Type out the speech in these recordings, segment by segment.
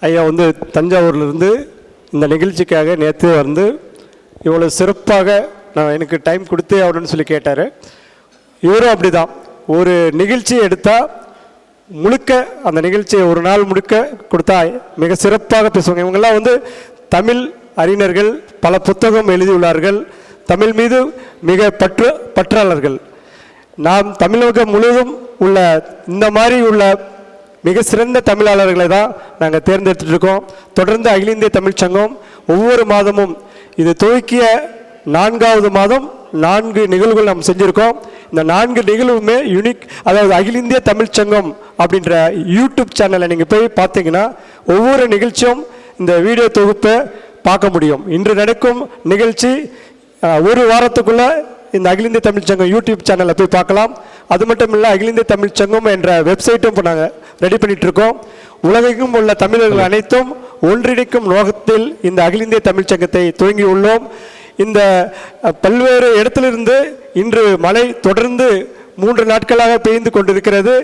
ஐயா வந்து தஞ்சாவூர்லேருந்து இந்த நிகழ்ச்சிக்காக நேற்று வந்து இவ்வளோ சிறப்பாக நான் எனக்கு டைம் கொடுத்தே ஆகணும்னு சொல்லி கேட்டார். இவரும் அப்படிதான். ஒரு நிகழ்ச்சி எடுத்தால் முழுக்க அந்த நிகழ்ச்சியை ஒரு நாள் முழுக்க கொடுத்தா மிக சிறப்பாக பேசுவாங்க. இவங்கெல்லாம் வந்து தமிழ் அறிஞர்கள் பல புத்தகம் எழுதியுள்ளார்கள். தமிழ் மீது மிக பற்று பற்றாளர்கள். நாம் தமிழகம் முழுவதும் உள்ள இந்த மாதிரி உள்ள மிக சிறந்த தமிழாளர்களை தான் நாங்கள் தேர்ந்தெடுத்துட்டு இருக்கோம். தொடர்ந்து அகில இந்திய தமிழ்ச் சங்கம் ஒவ்வொரு மாதமும் இது துவக்கிய நான்காவது மாதம் நான்கு நிகழ்வுகள் நாம் செஞ்சுருக்கோம். இந்த நான்கு நிகழ்வுமே யூனிக் அதாவது அகில இந்திய தமிழ்ச் சங்கம் அப்படின்ற யூடியூப் சேனலை நீங்கள் போய் பார்த்தீங்கன்னா ஒவ்வொரு நிகழ்ச்சியும் இந்த வீடியோ தொகுப்பை பார்க்க முடியும். இன்று நடக்கும் நிகழ்ச்சி ஒரு வாரத்துக்குள்ளே இந்த அகில இந்திய தமிழ்ச் சங்கம் யூடியூப் சேனலில் போய் பார்க்கலாம். அது மட்டும் இல்லை அகில இந்திய தமிழ்ச் சங்கம் என்ற வெப்சைட்டும் இப்போ நாங்கள் ரெடி பண்ணிட்டு இருக்கோம் உலகெங்கும் உள்ள தமிழர்கள் அனைத்தும் ஒன்றிணைக்கும் நோக்கத்தில் இந்த அகில இந்திய தமிழ்ச் சங்கத்தை துவங்கி உள்ளோம் இந்த பல்வேறு இடத்திலிருந்து இன்று மழை தொடர்ந்து மூன்று நாட்களாக பெய்து கொண்டிருக்கிறது.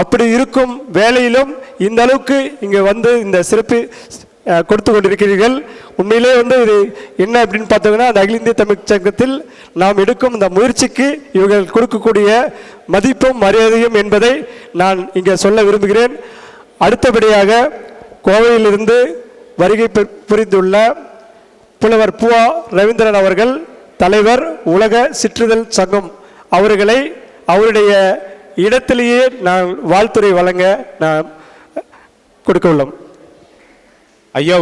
அப்படி இருக்கும் வேலையிலும் இந்த அளவுக்கு இங்கே வந்து இந்த சிறப்பு கொடுத்து கொண்டிருக்கிறீர்கள். உண்மையிலே வந்து இது என்ன அப்படின்னு பார்த்தோம்னா அந்த அகில இந்திய தமிழ் சங்கத்தில் நாம் எடுக்கும் இந்த முயற்சிக்கு இவர்கள் கொடுக்கக்கூடிய மதிப்பும் மரியாதையும் என்பதை நான் இங்கே சொல்ல விரும்புகிறேன். அடுத்தபடியாக கோவையிலிருந்து வருகை பு- புரிந்துள்ள புலவர் புவா ரவீந்திரன் அவர்கள் தலைவர் உலக சிற்றுதல் சங்கம் அவர்களை அவருடைய இடத்திலேயே நான் வாழ்த்துறை வழங்க நான் கொடுக்க உள்ளோம். ஐயா